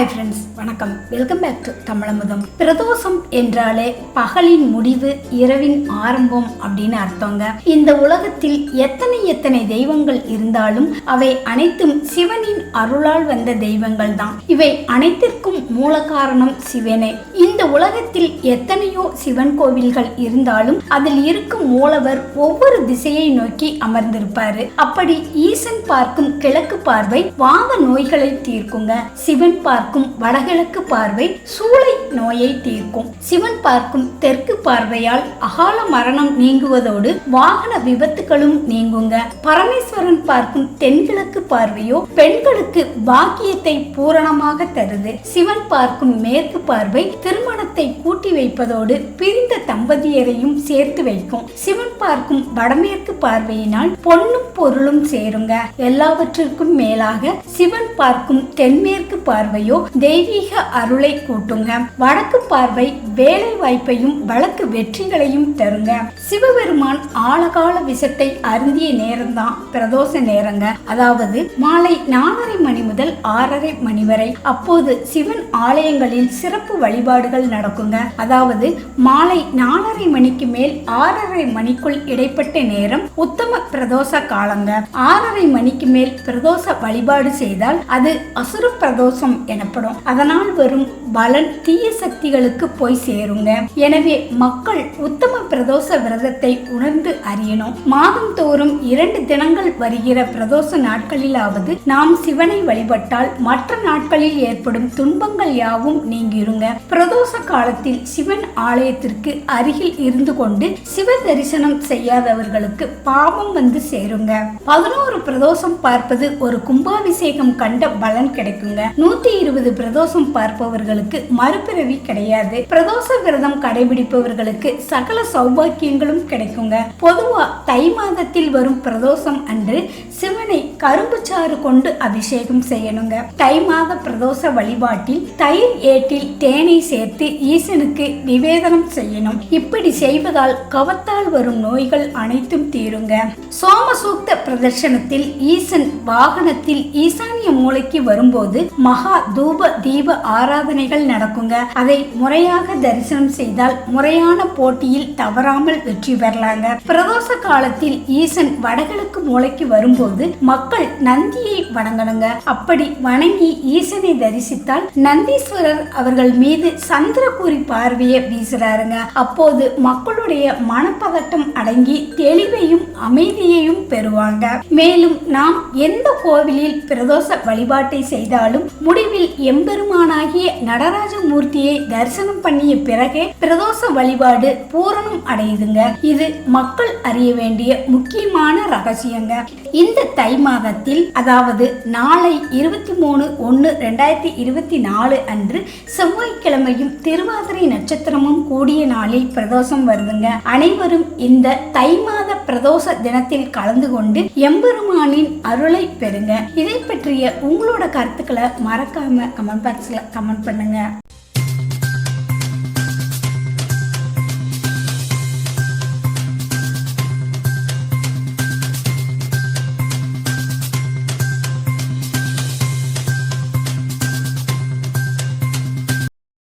Hi friends வணக்கம். Welcome back to Tamizhamudham. Pradosham என்றாலே பகலின் முடிவு இரவின் ஆரம்பம் அப்படின்னு அர்த்தங்க. இந்த உலகத்தில் எத்தனை எத்தனை தெய்வங்கள் இருந்தாலும் அவை அனைத்தும் சிவனின் அருளால் வந்த தெய்வங்கள் தான் இவை அனைத்திற்கும் மூல காரணம் சிவனே. இந்த இந்த உலகத்தில் எத்தனையோ சிவன் கோவில்கள் இருந்தாலும் அதில் இருக்கும் மூலவர் ஒவ்வொரு திசையை நோக்கி அமர்ந்திருப்பாரு. அப்படி ஈசன் பார்க்கும் கிழக்கு பார்வை வாம நோய்களை தீர்க்குங்க. சிவன் பார்க்கும் வடகிழக்கு பார்வை சூளை நோயை தீர்க்கும். சிவன் பார்க்கும் தெற்கு பார்வையால் அகால மரணம் நீங்குவதோடு வாகன விபத்துகளும் நீங்குங்க. பரமேஸ்வரன் பார்க்கும் தென்கிழக்கு பார்வையோ பெண்களுக்கு பாக்கியத்தை பூரணமாக தருது. சிவன் பார்க்கும் மேற்கு பார்வை திருமண திருமணத்தை கூட்டி வைப்பதோடு பிரிந்த தம்பதியரையும் சேர்த்து வைக்கும். சிவன் பார்க்கும் வடமேற்கு பார்வையினால் பொன்னும் பொருளும் சேருங்க. எல்லாவற்றிற்கும் மேலாக சிவன் பார்க்கும் தென்மேற்கு பார்வையோ தெய்வீக அருளை கூட்டுங்க. வடக்கு பார்வை வேலை வாய்ப்பையும் வழக்கு வெற்றிகளையும் தருங்க. சிவபெருமான் ஆழகால விஷத்தை அருந்திய நேரம்தான் பிரதோஷ நேரங்க. அதாவது மாலை நாலரை மணி முதல் ஆறரை மணி வரை. அப்போது சிவன் ஆலயங்களில் சிறப்பு வழிபாடுகள் நடக்குங்க. அதாவது மாலை நாலரை மணிக்கு மேல் ஆறரை மணிக்குள் இடைப்பட்ட நேரம் உத்தம பிரதோஷ காலங்க. ஆறரை மணிக்கு மேல் பிரதோஷ வழிபாடு செய்தால் அது அசுர பிரதோஷம் எனப்படும். அதனால் வரும் பலன் தீய சக்திகளுக்கு போய் சேருங்க. எனவே மக்கள் உத்தம பிரதோஷ விரதத்தை உணர்ந்து அறியணும். மாதம் தோறும் இரண்டு தினங்கள் வருகிற பிரதோஷ நாட்களிலாவது நாம் சிவனை வழிபட்டால் மற்ற நாட்களில் ஏற்படும் துன்பங்கள் யாவும் நீங்கிருங்க. பிரதோஷ காலத்தில் சிவன் ஆலயத்திற்கு அருகில் இருந்து கொண்டு சிவ தரிசனம் செய்யாதவர்களுக்கு பாவம் வந்து சேருங்க. பதினோரு பிரதோஷம் பார்ப்பது ஒரு கும்பாபிஷேகம் கண்ட பலன் கிடைக்குங்க. நூத்தி இருபது பிரதோஷம் பார்ப்பவர்களுக்கு மறுபிறவி கிடையாது. பிரதோஷ விரதம் கடைபிடிப்பவர்களுக்கு சகல சௌபாக்கியங்களும் கிடைக்குங்க. பொதுவா தை மாதத்தில் வரும் பிரதோஷம் அன்று சிவனை கரும்பு சாறு கொண்டு அபிஷேகம் செய்யணுங்க. தை மாத பிரதோஷ வழிபாட்டில் தயிர் ஏட்டில் தேனை சேர்த்து ஈசனுக்கு நிவேதனம் செய்யணும். இப்படி செய்வதால் கவத்தால் வரும் நோய்கள் அனைத்தும் தீருங்க. சோமசூக்த பிரதர்ஷனத்தில் ஈசன் வாகனத்தில் ஈசானிய மூலைக்கு வரும்போது மகா தூப தீப ஆராதனைகள் நடக்குங்க. அதை முறையாக தரிசனம் செய்தால் முறையான போட்டியில் தவறாமல் வெற்றி பெறலாங்க. பிரதோஷ காலத்தில் ஈசன் வடகிழக்கு மூலைக்கு வரும்போது போது மக்கள் நந்தியை வணங்கணுங்க. அப்படி வணங்கி ஈசனை தரிசித்தால் நந்தீஸ்வரர் அவர்கள் மீது சந்திரகூரி பார்வையை வீசுறாருங்க. அப்போது மக்களுடைய மனப்பதட்டம் அடங்கி தெளிவையும் அமைதியையும் பெறுவாங்க. மேலும் நாம் எந்த கோவிலில் பிரதோஷ வழிபாட்டை செய்தாலும் முடிவில் எம்பெருமானாகிய நடராஜ மூர்த்தியை தரிசனம் பண்ணிய பிறகே பிரதோஷ வழிபாடு பூரணம் அடையுதுங்க. இது மக்கள் அறிய வேண்டிய முக்கியமான ரகசியங்க. இந்த இந்த தை மாதத்தில் அதாவது நாளை இருபத்தி மூணு ஒன்று ரெண்டாயிரத்தி இருபத்தி நாலு அன்று செவ்வாய்க்கிழமையும் திருவாதிரை நட்சத்திரமும் கூடிய நாளில் பிரதோஷம் வருதுங்க. அனைவரும் இந்த தை மாத பிரதோஷ தினத்தில் கலந்து கொண்டு எம்பெருமானின் அருளை பெறுங்க. இதை பற்றிய உங்களோட கருத்துக்களை மறக்காம கமெண்ட் பாக்ஸில் கமெண்ட் பண்ணுங்க.